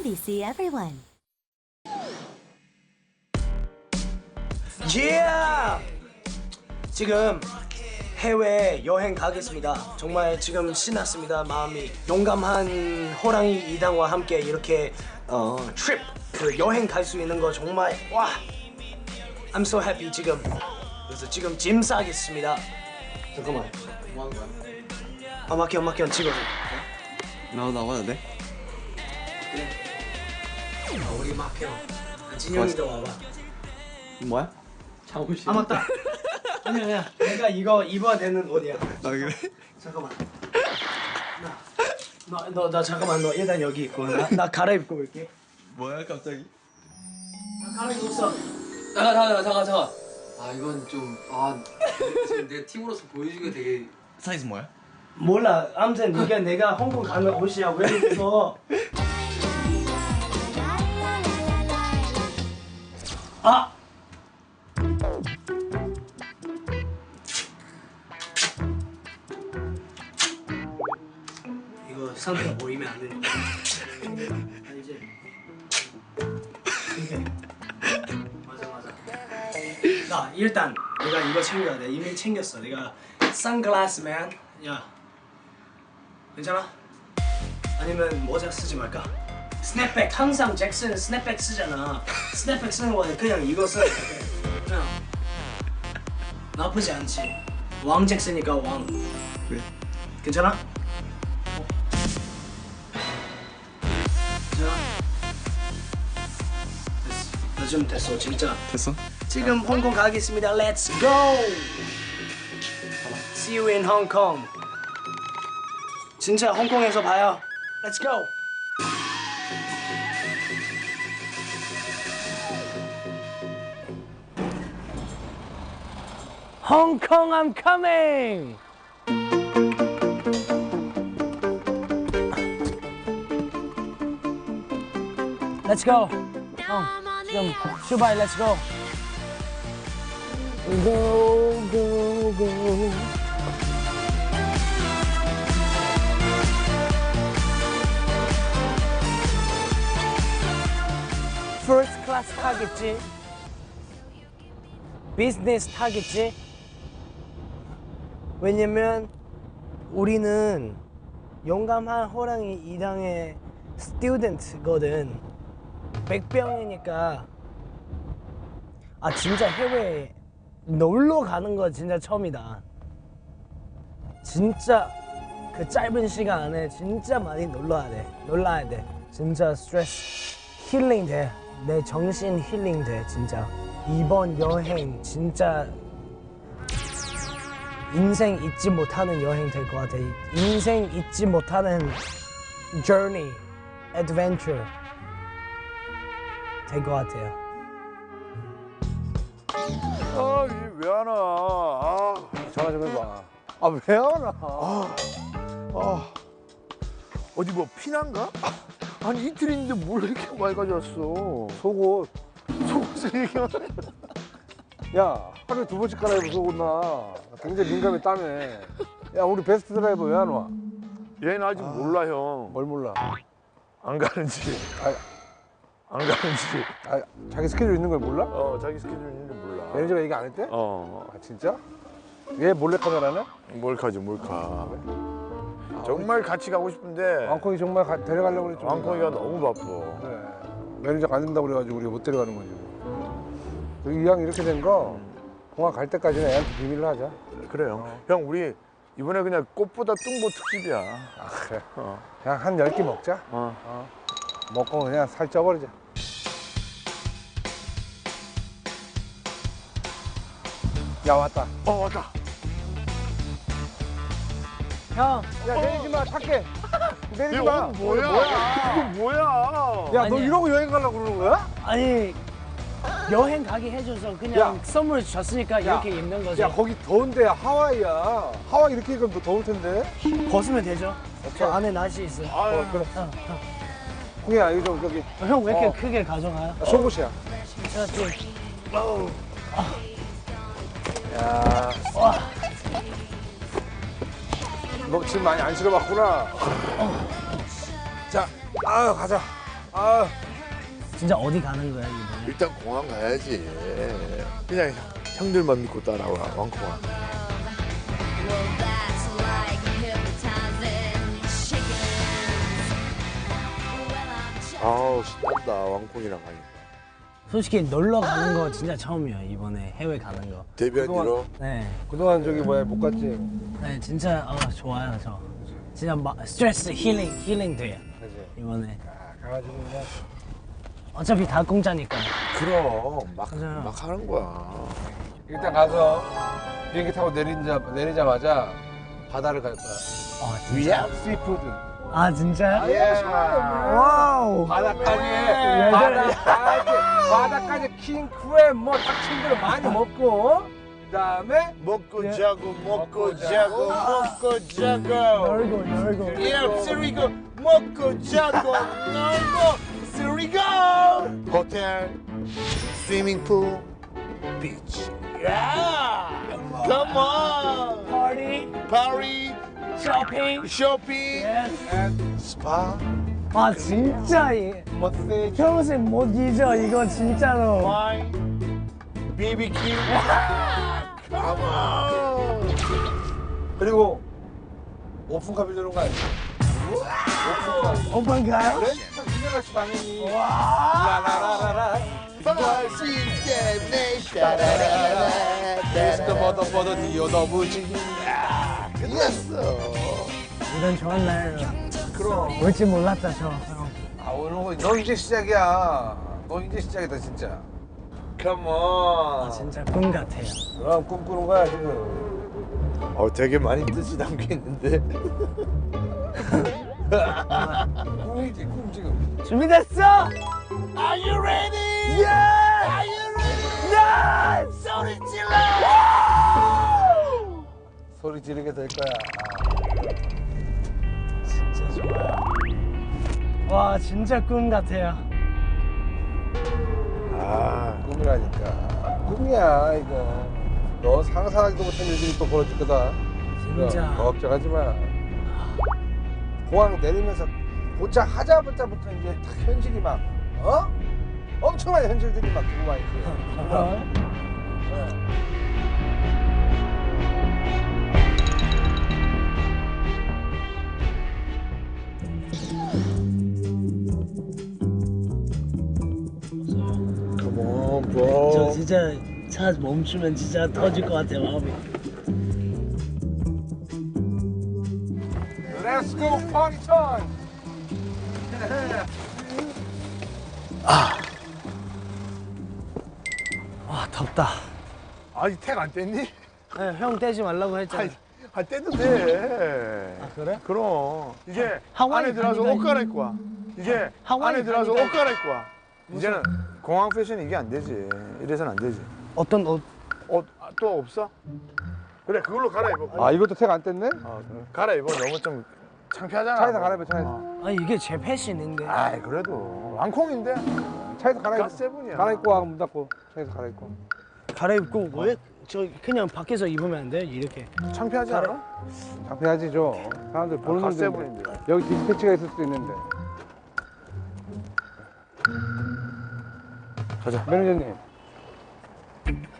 NBC Everyone. Yeah! 지금 해외 여행 가겠습니다. 정말 지금 신났습니다. 마음이 용감한 호랑이 이당과 함께 이렇게 어, 트립 그 여행 갈 수 있는 거 정말 와 I'm so happy 지금 그래서 지금 짐 싸겠습니다. 잠깐만 뭐 하는 거야? 아 막혀 막혀 찍어줘. 나도 나와도 돼? 아, 우리 막혀. 진영이도 와봐. 뭐야? 잠옷이 아 맞다. 아니야 아니야. 내가 이거 입어야 되는 옷이야. 아 그래? 잠깐만. 너, 너, 나 잠깐만 너 일단 여기 있고 나, 나 갈아입고 올게. 뭐야 갑자기? 나 갈아입고 있어. 잠깐 잠깐 잠깐 잠깐 아 이건 좀아 지금 내 팀으로서 보여주기가 되게 사이즈 뭐야? 몰라. 아무튼 이게 내가 홍콩 가는 옷이야. 왜 이래서? 아. 이거 상태가 보이면 안 되니까. 알지? 이게. 맞아 맞아. 나 일단 내가 이거 챙겨야 돼. 이미 챙겼어. 내가 선글라스 맨. 야. 괜찮아? 아니면 모자 쓰지 말까? 스냅백 항상 잭슨 스냅백 쓰잖아. 스냅백 쓰는 거는 그냥 이거 써. 그냥 나쁘지 않지. 왕 잭슨이니까 왕. 그래 괜찮아? 어? 괜찮아? 됐어. 진짜. 됐어? 지금 홍콩 가겠습니다. Let's go. See you in Hong Kong. 진짜 홍콩에서 봐요. Let's go. Hong Kong, I'm coming. Let's go. 형, 지금 출발. Let's go. Go, go, go. First class 타겠지? 비즈니스 타겠지? 왜냐면 우리는 용감한 호랑이 이당의 스튜던트거든. 100병이니까 아 진짜 해외 놀러 가는 거 진짜 처음이다. 진짜 그 짧은 시간 안에 진짜 많이 놀러야 돼. 놀라야 돼. 진짜 스트레스 힐링 돼. 내 정신 힐링 돼 진짜. 이번 여행 진짜 인생 잊지 못하는 여행 될 것 같아. 인생 잊지 못하는 journey, adventure 될 것 같아요. 아, 이왜 안 와? 아, 전화 좀 해봐. 아, 왜 안 와? 아, 어디 뭐 피난가? 아니 이틀 인데 뭘 이렇게 많이 가져왔어? 속옷. 속옷을 많이 야, 하루에 두 번씩 갈아입어 속옷 나. 굉장히 민감해 땀에. 야, 우리 베스트 드라이버 왜 안 와? 얘는 아직 몰라 형. 뭘 몰라? 안 가는지. 안 가는지. 아, 자기 스케줄 있는 걸 몰라? 어 자기 스케줄 있는지 몰라. 매니저가 얘기 안 했대? 어 아, 진짜? 얘 몰래 카메라네? 몰카지 몰카. 정말 같이 가고 싶은데 왕콩이 정말 가- 데려가려고 그랬지. 왕콩이가 너무 바빠. 그래. 매니저가 안 된다고 그래가지고 우리가 못 데려가는 거지. 이왕 이렇게 된 거 공항 갈 때까지는 애한테 비밀로 하자. 그래요. 형 우리 이번에 그냥 꽃보다 뚱보 특집이야. 아, 그래. 어. 그냥 한 열 끼 먹자. 어. 먹고 그냥 살 쪄버리자. 야 왔다. 어 왔다. 형, 야 내리지 마 탈게. 내리지 이거 마. 뭐야? 이거 뭐야? 야 너 아니야. 이러고 여행 가려고 그러는 거야? 아니 여행 가게 해줘서 그냥 야. 선물 줬으니까 이렇게 입는 거지. 야 거기 더운데 하와이야. 하와이 이렇게 입으면 더 더울 텐데. 벗으면 되죠. 저 안에 나시 있어. 아유, 어, 그래. 형, 홍이야 이거 좀 저기 형 왜 이렇게 어. 크게 가져가요? 속옷이야. 제가 좀 야. 너 지금 많이 안 실어봤구나. 자, 아유 가자. 아 진짜 어디 가는 거야 이번에? 일단 공항 가야지. 그냥 형들만 믿고 따라와 왕콩아. 아우 신난다 왕콩이랑 가니까. 솔직히 놀러 가는 거 진짜 처음이에요 이번에 해외 가는 거. 대변이로. 네, 그동안 저기 뭐야 못 갔지? 네 진짜 어, 좋아요 저. 진짜 막 스트레스 힐링 힐링 돼요 그지. 이번에. 가가지고 그냥 어차피 다 공짜니까. 그럼 막, 맞아요. 막 하는 거야. 일단 가서 비행기 타고 내리자 내리자마자 바다를 갈 거야. 아 진짜? 씨푸드. 아 진짜? 예. 와우. 바다까지 예, 바다까지 바다까지 킹크랩 뭐 닭친들 많이 먹고 그다음에 먹고 예. 자고 먹고 먹고 자고 먹고 자고. 놀고 놀고. 예, 쓰리고 먹고 자고 놀고. 호텔, 스위밍풀, 비치. 야, come on. 파티, 파리, 쇼핑. 쇼핑, Yes. 스파, 아 진짜 이 머세지, 평생 못 잊어 이거 진짜로. 와인, BBQ. come on. 그리고 오픈카 빌려는 거 아니야? 오픈카. 오빠인가요? 렌트 카 빌려갔지 당연히. 와. 라라라라라. Five, six, seven, eight, 따라라라라. 미스터 버더 버더 디오 더부지. 끝났어. 이런 좋은 날 그럼. 올지 몰랐다 저. 형. 아 오늘 거- 너 이제 시작이야. 너 이제 시작이다 진짜. 컴온. 아 진짜 꿈 같아요. 그럼 꿈꾸는 거야 지금. 어, 되게 많이 뜻이 담겨 있는데. 꿈이지 꿈 지금. 준비됐어? Are you ready? Yeah! Are you ready? 야! 소리 질러! 소리 지르게 될 거야. 진짜 좋아요. 와 진짜 꿈 같아요. 아, 꿈이라니까. 꿈이야 이거. 너 상상하지도 못한 일들이 또 벌어질 거다. 진짜. 걱정하지 마. 공항 내리면서 도착하자마자부터 이제 딱 현실이 막 어? 엄청난 현실들이 막 들어와 있어. 어? come on, 저. 진짜 차 멈추면 진짜 터질 것 같아요 마음이. Let's go party time. 와 덥다. 아니, 택안 뗐니? 네, 형 떼지 말라고 했잖아. 아니, 아, 떼도 돼. 아, 그래? 그럼. 이제 하와이 안에 들어가서 옷 갈아입고 와. 이제 하와이 안에 들어가서 옷 갈아입고 와. 이제는 공항 패션이 이게 안 되지. 이래서는 안 되지. 어떤 옷? 옷 또 없어? 그래, 그걸로 갈아입어. 아 이것도 택 안 뗐네? 어, 갈아입어. 너무 좀 창피하잖아. 차에서 갈아입어 차에서. 어. 아 이게 제 패션인데. 아이, 그래도 왕콩인데. 차에서 갈아입고. 가세븐이야. 갈아입고 와, 문 닫고 차에서 갈아입고. 갈아입고 왜? 저 그냥 밖에서 입으면 안 돼요? 이렇게. 창피하지 않아? 장피하지 죠 사람들 보는 아, 눈인데. 가세븐인데. 여기 디스패치가 있을 수도 있는데. 가자. 매니저님.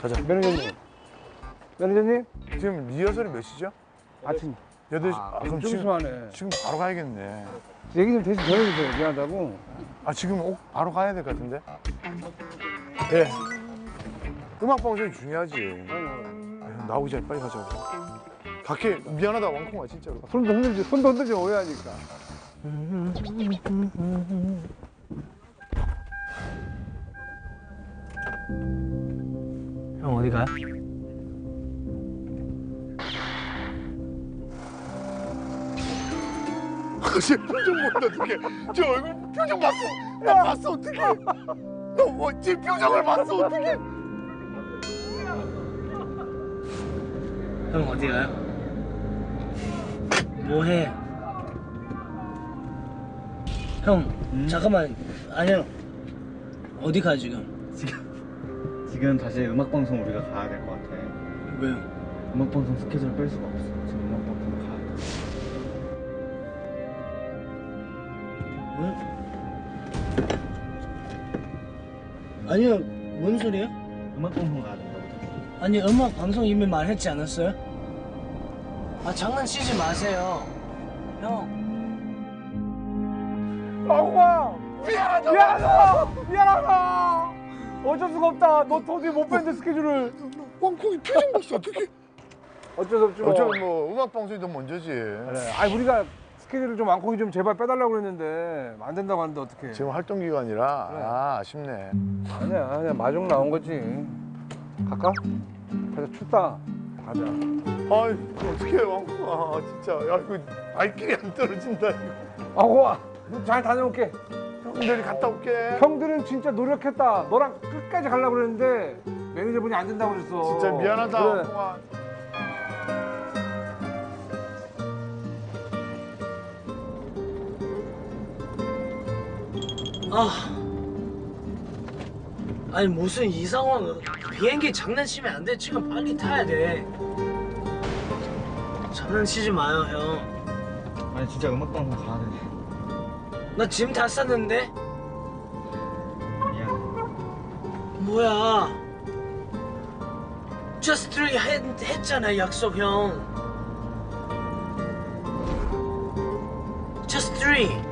가자. 매니저님. 매니저님. 지금 리허설이 몇 시죠? 아침. 여덟 시. 아, 아, 그럼 좀 지금 심하네. 지금 바로 가야겠네. 얘기 좀 대신 전해주세요. 미안하다고. 아 지금 오- 바로 가야 될 것 같은데. 예. 음악 방송이 중요하지. 아, 나오기 전에 빨리 가자고. 갈게 미안하다 왕콩아 진짜로. 손도 흔들지, 손도 흔들지 오해하니까. 형 어디 가 요? 제 표정 보는데 어떡해. 제 얼굴 표정 봤어. 나 봤어 어떡해. 너뭐제 표정을 봤어 어떡해. 형 어디 가요? 뭐 해? 형 잠깐만 아니요 어디 가 지금? 지금 다시 음악 방송 우리가 가야 될 것 같아. 왜요? 음악 방송 스케줄 뺄 수가 응? 아니요, 뭔 소리예요? 음악 방송 가야 된다고. 아니 음악 방송 이미 말했지 않았어요? 아 장난치지 마세요 형 아구야 미안하다 미안하다 미안하다 어쩔 수가 없다 너 도저히 못 뺐는데 스케줄을 뻥콩이 표정 봤어 어떻게? 어쩔 수 없지 뭐 어차피 뭐 음악 방송이 더 먼저지. 그래. 아니 우리가 스케줄을 좀 왕콩이 좀 제발 빼달라고 그랬는데 안 된다고 하는데 어떡해 지금 활동 기간이라 아, 아쉽네. 아니야 그냥 마중 나온 거지 갈까? 가자 춥다 가자 아이 어떻게 왕콩아 진짜 야 이거 발길이 안 떨어진다 이거. 아고와 잘 다녀올게 형들이 갔다 올게. 형들은 진짜 노력했다 너랑 끝까지 가려고 그랬는데 매니저분이 안 된다고 그랬어 진짜 미안하다 그래. 왕콩아. 아. 아니 무슨 이 상황. 비행기 장난치면 안 돼. 지금 빨리 타야 돼. 장난치지 마요 형. 아니 진짜 음악 방송 가야 돼. 나 짐 다 쌌는데? 미안. 뭐야? Just Three 했, 했잖아 약속 형. Just Three. 놀러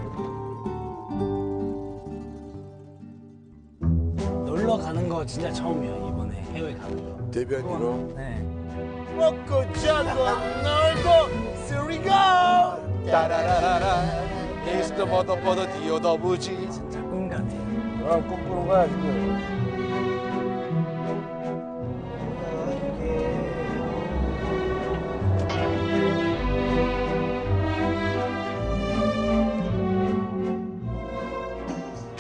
진짜 처음이야 이번에 해외 가는 거. 대변이로. 네. 먹고 자고 놀고 쓰리고 따라라라라. For the dear the 무지 진짜 꿈 같아 너랑 꿈꾸는 거야 지금